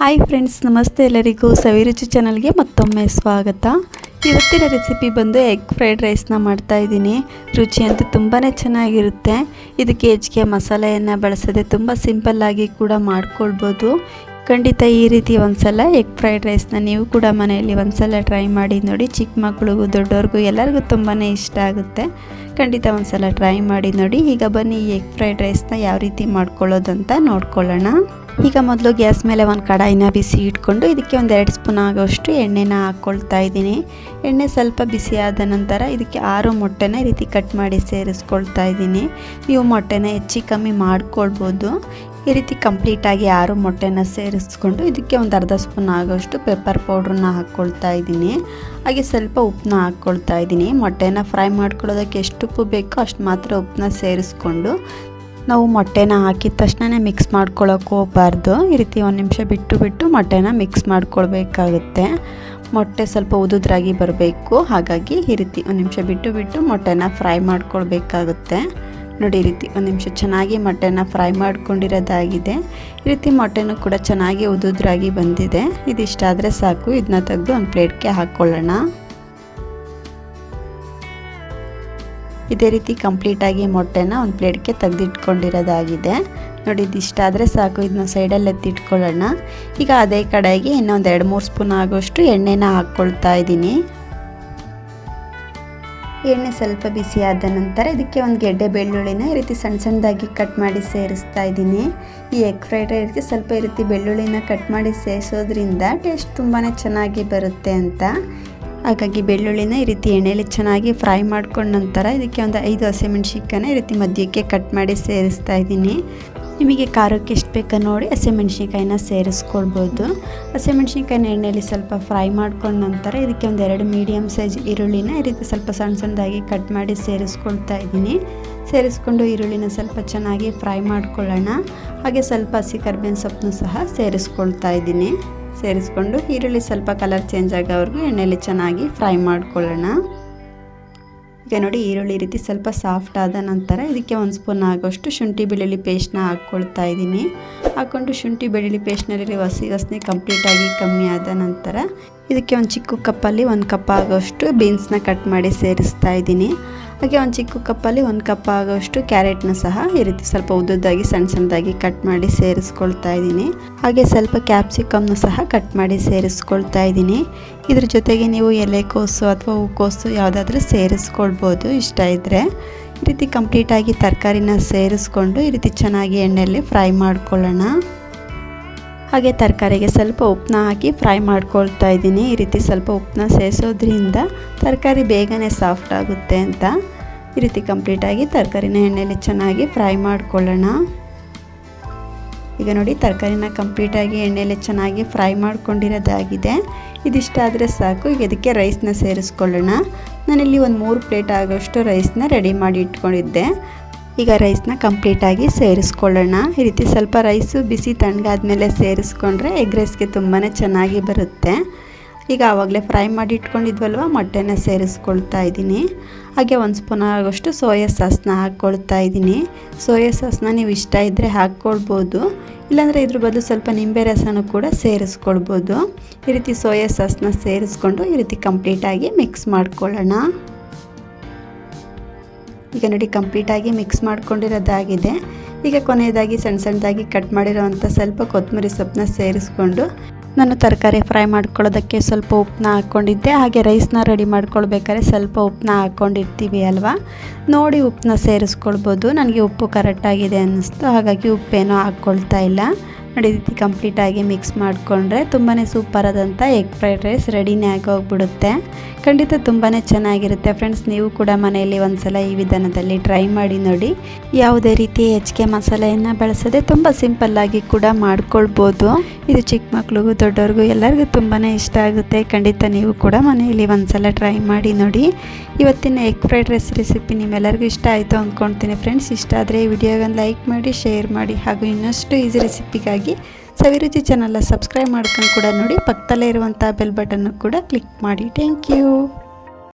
Hi friends ನಮಸ್ತೆ ಎಲ್ಲರಿಗೂ ಸವಿರುಚಿ ಚಾನಲ್ಗೆ ಮತ್ತೊಮ್ಮೆ ಸ್ವಾಗತ. ಇವತ್ತಿನ ರೆಸಿಪಿ ಬಂದು ಎಗ್ ಫ್ರೈಡ್ ರೈಸ್ನ ಮಾಡ್ತಾ ಇದ್ದೀನಿ. ರುಚಿ ಅಂತೂ ತುಂಬಾ ಚೆನ್ನಾಗಿರುತ್ತೆ. ಇದಕ್ಕೆ ಹೆಚ್ಚಿಗೆ ಮಸಾಲೆಯನ್ನು ಬಳಸದೆ ತುಂಬ ಸಿಂಪಲ್ಲಾಗಿ ಕೂಡ ಮಾಡ್ಕೊಳ್ಬೋದು. ಖಂಡಿತ ಈ ರೀತಿ ಒಂದ್ಸಲ ಎಗ್ ಫ್ರೈಡ್ ರೈಸ್ನ ನೀವು ಕೂಡ ಮನೆಯಲ್ಲಿ ಒಂದ್ಸಲ ಟ್ರೈ ಮಾಡಿ ನೋಡಿ. ಚಿಕ್ಕ ಮಕ್ಕಳಿಗೂ ದೊಡ್ಡವ್ರಿಗೂ ಎಲ್ಲರಿಗೂ ತುಂಬಾ ಇಷ್ಟ ಆಗುತ್ತೆ. ಖಂಡಿತ ಒಂದ್ಸಲ ಟ್ರೈ ಮಾಡಿ ನೋಡಿ. ಈಗ ಬನ್ನಿ ಎಗ್ ಫ್ರೈಡ್ ರೈಸ್ನ ಯಾವ ರೀತಿ ಮಾಡ್ಕೊಳ್ಳೋದಂತ ನೋಡ್ಕೊಳ್ಳೋಣ. ಈಗ ಮೊದಲು ಗ್ಯಾಸ್ ಮೇಲೆ ಒಂದು ಕಡಾಯಿನ ಬಿಸಿ ಇಟ್ಕೊಂಡು ಇದಕ್ಕೆ ಒಂದು ಎರಡು ಸ್ಪೂನ್ ಆಗೋಷ್ಟು ಎಣ್ಣೆನ ಹಾಕ್ಕೊಳ್ತಾ ಇದ್ದೀನಿ. ಎಣ್ಣೆ ಸ್ವಲ್ಪ ಬಿಸಿ ಆದ ನಂತರ ಇದಕ್ಕೆ ಆರು ಮೊಟ್ಟೆನ ಈ ರೀತಿ ಕಟ್ ಮಾಡಿ ಸೇರಿಸ್ಕೊಳ್ತಾ ಇದ್ದೀನಿ. ನೀವು ಮೊಟ್ಟೆನ ಹೆಚ್ಚಿ ಕಮ್ಮಿ ಮಾಡ್ಕೊಳ್ಬೋದು. ಈ ರೀತಿ ಕಂಪ್ಲೀಟಾಗಿ ಆರು ಮೊಟ್ಟೆನ ಸೇರಿಸ್ಕೊಂಡು ಇದಕ್ಕೆ ಒಂದು ಅರ್ಧ ಸ್ಪೂನ್ ಆಗೋಷ್ಟು ಪೆಪ್ಪರ್ ಪೌಡ್ರನ್ನ ಹಾಕ್ಕೊಳ್ತಾ ಇದ್ದೀನಿ. ಹಾಗೆ ಸ್ವಲ್ಪ ಉಪ್ಪನ್ನ ಹಾಕ್ಕೊಳ್ತಾ ಇದ್ದೀನಿ. ಮೊಟ್ಟೆನ ಫ್ರೈ ಮಾಡ್ಕೊಳ್ಳೋದಕ್ಕೆ ಎಷ್ಟು ಉಪ್ಪು ಬೇಕೋ ಅಷ್ಟು ಮಾತ್ರ ಉಪ್ಪನ್ನ ಸೇರಿಸ್ಕೊಂಡು ನಾವು ಮೊಟ್ಟೆನ ಹಾಕಿದ ತಕ್ಷಣ ಮಿಕ್ಸ್ ಮಾಡ್ಕೊಳ್ಳೋಕೆ ಹೋಗಬಾರ್ದು. ಈ ರೀತಿ ಒಂದು ನಿಮಿಷ ಬಿಟ್ಟು ಬಿಟ್ಟು ಮೊಟ್ಟೆನ ಮಿಕ್ಸ್ ಮಾಡ್ಕೊಳ್ಬೇಕಾಗುತ್ತೆ. ಮೊಟ್ಟೆ ಸ್ವಲ್ಪ ಉದುದ್ರಾಗಿ ಬರಬೇಕು. ಹಾಗಾಗಿ ಈ ರೀತಿ ಒಂದು ನಿಮಿಷ ಬಿಟ್ಟು ಬಿಟ್ಟು ಮೊಟ್ಟೆನ ಫ್ರೈ ಮಾಡ್ಕೊಳ್ಬೇಕಾಗುತ್ತೆ. ನೋಡಿ ಈ ರೀತಿ ಒಂದು ನಿಮಿಷ ಚೆನ್ನಾಗಿ ಮೊಟ್ಟೆನ ಫ್ರೈ ಮಾಡ್ಕೊಂಡಿರೋದಾಗಿದೆ. ಈ ರೀತಿ ಮೊಟ್ಟೆನೂ ಕೂಡ ಚೆನ್ನಾಗಿ ಉದುದ್ರಾಗಿ ಬಂದಿದೆ. ಇದಿಷ್ಟಾದರೆ ಸಾಕು. ಇದನ್ನ ತೆಗೆದು ಒಂದು ಪ್ಲೇಟ್ಗೆ ಹಾಕ್ಕೊಳ್ಳೋಣ ಇದೇ ರೀತಿ ಕಂಪ್ಲೀಟಾಗಿ ಮೊಟ್ಟೆನ ಒಂದು ಪ್ಲೇಟ್ಗೆ ತೆಗೆದಿಟ್ಕೊಂಡಿರೋದಾಗಿದೆ. ನೋಡಿ ಇದಿಷ್ಟಾದರೆ ಸಾಕು. ಇದನ್ನ ಸೈಡಲ್ಲಿ ಎತ್ತಿಟ್ಕೊಳ್ಳೋಣ. ಈಗ ಅದೇ ಕಡೆಗೆ ಇನ್ನೊಂದು ಎರಡು ಮೂರು ಸ್ಪೂನ್ ಆಗೋಷ್ಟು ಎಣ್ಣೆನ ಹಾಕ್ಕೊಳ್ತಾ ಇದ್ದೀನಿ. ಎಣ್ಣೆ ಸ್ವಲ್ಪ ಬಿಸಿ ಆದ ನಂತರ ಇದಕ್ಕೆ ಒಂದು ಗೆಡ್ಡೆ ಬೆಳ್ಳುಳ್ಳಿನ ಈ ರೀತಿ ಸಣ್ಣ ಸಣ್ಣದಾಗಿ ಕಟ್ ಮಾಡಿ ಸೇರಿಸ್ತಾ ಇದ್ದೀನಿ. ಈ ಎಗ್ ಫ್ರೈಡ್ ರೈಸ್ಗೆ ಸ್ವಲ್ಪ ಈ ರೀತಿ ಬೆಳ್ಳುಳ್ಳಿನ ಕಟ್ ಮಾಡಿ ಸೇರಿಸೋದ್ರಿಂದ ಟೇಸ್ಟ್ ತುಂಬಾ ಚೆನ್ನಾಗಿ ಬರುತ್ತೆ ಅಂತ. ಹಾಗಾಗಿ ಬೆಳ್ಳುಳ್ಳಿನ ಈ ರೀತಿ ಎಣ್ಣೆಯಲ್ಲಿ ಚೆನ್ನಾಗಿ ಫ್ರೈ ಮಾಡ್ಕೊಂಡ ನಂತರ ಇದಕ್ಕೆ ಒಂದು ಐದು ಹಸಿಮೆಣ್ಸಿನ್ಕಾಯಿನ ಈ ರೀತಿ ಮಧ್ಯಕ್ಕೆ ಕಟ್ ಮಾಡಿ ಸೇರಿಸ್ತಾ ಇದ್ದೀನಿ. ನಿಮಗೆ ಖಾರಕ್ಕೆ ಎಷ್ಟು ಬೇಕೋ ನೋಡಿ ಹಸಿಮೆಣ್ಸಿನ್ಕಾಯಿನ ಸೇರಿಸ್ಕೊಳ್ಬೋದು. ಹಸಿಮೆಣ್ಸಿನ್ಕಾಯಿನ ಎಣ್ಣೆಯಲ್ಲಿ ಸ್ವಲ್ಪ ಫ್ರೈ ಮಾಡ್ಕೊಂಡ ನಂತರ ಇದಕ್ಕೆ ಒಂದು ಎರಡು ಮೀಡಿಯಮ್ ಸೈಜ್ ಈರುಳ್ಳಿನ ಈ ರೀತಿ ಸ್ವಲ್ಪ ಸಣ್ಣ ಸಣ್ಣದಾಗಿ ಕಟ್ ಮಾಡಿ ಸೇರಿಸ್ಕೊಳ್ತಾ ಇದ್ದೀನಿ. ಸೇರಿಸ್ಕೊಂಡು ಈರುಳ್ಳಿನ ಸ್ವಲ್ಪ ಚೆನ್ನಾಗಿ ಫ್ರೈ ಮಾಡ್ಕೊಳ್ಳೋಣ. ಹಾಗೆ ಸ್ವಲ್ಪ ಹಸಿ ಕರ್ಬೇವಿನ ಸೊಪ್ಪನ್ನು ಸಹ ಸೇರಿಸ್ಕೊಳ್ತಾ ಇದ್ದೀನಿ. ಸೇರಿಸ್ಕೊಂಡು ಈರುಳ್ಳಿ ಸ್ವಲ್ಪ ಕಲರ್ ಚೇಂಜ್ ಆಗೋವರೆಗೂ ಎಣ್ಣೆಯಲ್ಲಿ ಚೆನ್ನಾಗಿ ಫ್ರೈ ಮಾಡ್ಕೊಳ್ಳೋಣ. ಈಗ ನೋಡಿ ಈರುಳ್ಳಿ ರೀತಿ ಸ್ವಲ್ಪ ಸಾಫ್ಟ್ ಆದ ನಂತರ ಇದಕ್ಕೆ ಒಂದು ಸ್ಪೂನ್ ಆಗೋಷ್ಟು ಶುಂಠಿ ಬೆಳ್ಳುಳ್ಳಿ ಪೇಸ್ಟ್ನ ಹಾಕ್ಕೊಳ್ತಾ ಇದ್ದೀನಿ. ಹಾಕ್ಕೊಂಡು ಶುಂಠಿ ಬೆಳ್ಳುಳ್ಳಿ ಪೇಸ್ಟ್ನಲ್ಲಿ ಹಸಿ ವಾಸನೆ ಕಂಪ್ಲೀಟಾಗಿ ಕಮ್ಮಿ ಆದ ನಂತರ ಇದಕ್ಕೆ ಒಂದು ಚಿಕ್ಕ ಕಪ್ಪಲ್ಲಿ ಒಂದು ಕಪ್ ಆಗೋಷ್ಟು ಬೀನ್ಸ್ನ ಕಟ್ ಮಾಡಿ ಸೇರಿಸ್ತಾ ಇದ್ದೀನಿ. ಹಾಗೆ ಒಂದು ಚಿಕ್ಕ ಕಪ್ಪಲ್ಲಿ ಒಂದು ಕಪ್ ಆಗೋಷ್ಟು ಕ್ಯಾರೆಟ್ನ ಸಹ ಈ ರೀತಿ ಸ್ವಲ್ಪ ಉದ್ದುದ್ದಾಗಿ, ಸಣ್ಣ ಸಣ್ಣದಾಗಿ ಕಟ್ ಮಾಡಿ ಸೇರಿಸ್ಕೊಳ್ತಾ ಇದ್ದೀನಿ. ಹಾಗೆ ಸ್ವಲ್ಪ ಕ್ಯಾಪ್ಸಿಕಮ್ನ ಸಹ ಕಟ್ ಮಾಡಿ ಸೇರಿಸ್ಕೊಳ್ತಾ ಇದ್ದೀನಿ. ಇದ್ರ ಜೊತೆಗೆ ನೀವು ಎಲೆಕೋಸು ಅಥವಾ ಹೂಕೋಸು ಯಾವುದಾದ್ರೂ ಸೇರಿಸ್ಕೊಳ್ಬೋದು ಇಷ್ಟ ಇದ್ದರೆ ಈ ರೀತಿ ಕಂಪ್ಲೀಟಾಗಿ ತರಕಾರಿನ ಸೇರಿಸ್ಕೊಂಡು ಈ ರೀತಿ ಚೆನ್ನಾಗಿ ಎಣ್ಣೆಯಲ್ಲಿ ಫ್ರೈ ಮಾಡ್ಕೊಳ್ಳೋಣ. ಹಾಗೆ ತರಕಾರಿಗೆ ಸ್ವಲ್ಪ ಉಪ್ಪನ್ನ ಹಾಕಿ ಫ್ರೈ ಮಾಡ್ಕೊಳ್ತಾ ಇದ್ದೀನಿ. ಈ ರೀತಿ ಸ್ವಲ್ಪ ಉಪ್ಪನ್ನ ಸೇರಿಸೋದ್ರಿಂದ ತರಕಾರಿ ಬೇಗನೆ ಸಾಫ್ಟ್ ಆಗುತ್ತೆ ಅಂತ. ಈ ರೀತಿ ಕಂಪ್ಲೀಟಾಗಿ ತರಕಾರಿನ ಎಣ್ಣೆಯಲ್ಲಿ ಚೆನ್ನಾಗಿ ಫ್ರೈ ಮಾಡ್ಕೊಳ್ಳೋಣ. ಈಗ ನೋಡಿ ತರಕಾರಿನ ಕಂಪ್ಲೀಟಾಗಿ ಎಣ್ಣೆಯಲ್ಲಿ ಚೆನ್ನಾಗಿ ಫ್ರೈ ಮಾಡ್ಕೊಂಡಿರೋದಾಗಿದೆ. ಇದಿಷ್ಟಾದರೆ ಸಾಕು. ಈಗ ಇದಕ್ಕೆ ರೈಸ್ನ ಸೇರಿಸ್ಕೊಳ್ಳೋಣ. ನಾನಿಲ್ಲಿ ಒಂದು ಮೂರು ಪ್ಲೇಟ್ ಆಗೋಷ್ಟು ರೈಸ್ನ ರೆಡಿ ಮಾಡಿ ಇಟ್ಕೊಂಡಿದ್ದೆ. ಈಗ ರೈಸ್ನ ಕಂಪ್ಲೀಟಾಗಿ ಸೇರಿಸ್ಕೊಳ್ಳೋಣ. ಈ ರೀತಿ ಸ್ವಲ್ಪ ರೈಸು ಬಿಸಿ ತಣ್ಣಗಾದ್ಮೇಲೆ ಸೇರಿಸ್ಕೊಂಡ್ರೆ ಎಗ್ ರೈಸ್ಗೆ ತುಂಬಾ ಚೆನ್ನಾಗಿ ಬರುತ್ತೆ. ಈಗ ಆವಾಗಲೇ ಫ್ರೈ ಮಾಡಿ ಇಟ್ಕೊಂಡಿದ್ವಲ್ವ? ಮೊಟ್ಟೆನ ಸೇರಿಸ್ಕೊಳ್ತಾ ಇದ್ದೀನಿ. ಹಾಗೆ ಒಂದು ಸ್ಪೂನ್ ಆಗೋಷ್ಟು ಸೋಯಾ ಸಾಸ್ನ ಹಾಕ್ಕೊಳ್ತಾ ಇದ್ದೀನಿ. ಸೋಯಾ ಸಾಸ್ನ ನೀವು ಇಷ್ಟ ಇದ್ದರೆ ಹಾಕ್ಕೊಳ್ಬೋದು. ಇಲ್ಲಾಂದರೆ ಇದ್ರ ಬದಲು ಸ್ವಲ್ಪ ನಿಂಬೆ ರಸನೂ ಕೂಡ ಸೇರಿಸ್ಕೊಳ್ಬೋದು. ಈ ರೀತಿ ಸೋಯಾ ಸಾಸ್ನ ಸೇರಿಸ್ಕೊಂಡು ಈ ರೀತಿ ಕಂಪ್ಲೀಟಾಗಿ ಮಿಕ್ಸ್ ಮಾಡ್ಕೊಳ್ಳೋಣ. ಈಗ ನೋಡಿ ಕಂಪ್ಲೀಟಾಗಿ ಮಿಕ್ಸ್ ಮಾಡ್ಕೊಂಡಿರೋದಾಗಿದೆ. ಈಗ ಕೊನೆಯದಾಗಿ ಸಣ್ಣ ಸಣ್ಣದಾಗಿ ಕಟ್ ಮಾಡಿರೋವಂಥ ಸ್ವಲ್ಪ ಕೊತ್ತಂಬರಿ ಸೊಪ್ಪನ್ನ ಸೇರಿಸ್ಕೊಂಡು ನಾನು ತರಕಾರಿ ಫ್ರೈ ಮಾಡ್ಕೊಳ್ಳೋದಕ್ಕೆ ಸ್ವಲ್ಪ ಉಪ್ಪನ್ನ ಹಾಕ್ಕೊಂಡಿದ್ದೆ. ಹಾಗೆ ರೈಸ್ನ ರೆಡಿ ಮಾಡ್ಕೊಳ್ಬೇಕಾದ್ರೆ ಸ್ವಲ್ಪ ಉಪ್ಪನ್ನ ಹಾಕ್ಕೊಂಡಿರ್ತೀವಿ ಅಲ್ವಾ? ನೋಡಿ ಉಪ್ಪನ್ನ ಸೇರಿಸ್ಕೊಳ್ಬೋದು. ನನಗೆ ಉಪ್ಪು ಕರೆಕ್ಟಾಗಿದೆ ಅನ್ನಿಸ್ತು. ಹಾಗಾಗಿ ಉಪ್ಪೇನೂ ಹಾಕ್ಕೊಳ್ತಾ ಇಲ್ಲ. ನೋಡಿ ರೀತಿ ಕಂಪ್ಲೀಟಾಗಿ ಮಿಕ್ಸ್ ಮಾಡಿಕೊಂಡ್ರೆ ತುಂಬಾ ಸೂಪರಾದಂಥ ಎಗ್ ಫ್ರೈಡ್ ರೈಸ್ ರೆಡಿನೇ ಆಗೋಗ್ಬಿಡುತ್ತೆ. ಖಂಡಿತ ತುಂಬಾ ಚೆನ್ನಾಗಿರುತ್ತೆ ಫ್ರೆಂಡ್ಸ್ ನೀವು ಕೂಡ ಮನೆಯಲ್ಲಿ ಒಂದ್ಸಲ ಈ ವಿಧಾನದಲ್ಲಿ ಟ್ರೈ ಮಾಡಿ ನೋಡಿ. ಯಾವುದೇ ರೀತಿ ಹೆಚ್ಚಿಗೆ ಮಸಾಲೆಯನ್ನು ಬಳಸದೆ ತುಂಬ ಸಿಂಪಲ್ಲಾಗಿ ಕೂಡ ಮಾಡ್ಕೊಳ್ಬೋದು. ಇದು ಚಿಕ್ಕ ಮಕ್ಳಿಗೂ ದೊಡ್ಡವ್ರಿಗೂ ಎಲ್ಲರಿಗೂ ತುಂಬಾ ಇಷ್ಟ ಆಗುತ್ತೆ. ಖಂಡಿತ ನೀವು ಕೂಡ ಮನೆಯಲ್ಲಿ ಒಂದ್ಸಲ ಟ್ರೈ ಮಾಡಿ ನೋಡಿ. ಇವತ್ತಿನ ಎಗ್ ಫ್ರೈಡ್ ರೈಸ್ ರೆಸಿಪಿ ನಿಮ್ಮೆಲ್ಲರಿಗೂ ಇಷ್ಟ ಆಯಿತು ಅಂದ್ಕೊಳ್ತೀನಿ ಫ್ರೆಂಡ್ಸ್ ಇಷ್ಟ ಆದರೆ ಈ ಲೈಕ್ ಮಾಡಿ ಶೇರ್ ಮಾಡಿ ಹಾಗೂ ಇನ್ನಷ್ಟು ಈಸಿ ರೆಸಿಪಿಗಾಗಿ ಸವಿರುಚಿ ಚಾನಲ್ನ ಸಬ್ಸ್ಕ್ರೈಬ್ ಮಾಡ್ಕೊಂಡು ಕೂಡ ನೋಡಿ ಪಕ್ಕದಲ್ಲೇ ಇರುವಂಥ ಬೆಲ್ ಬಟನ್ನು ಕೂಡ ಕ್ಲಿಕ್ ಮಾಡಿ. Thank you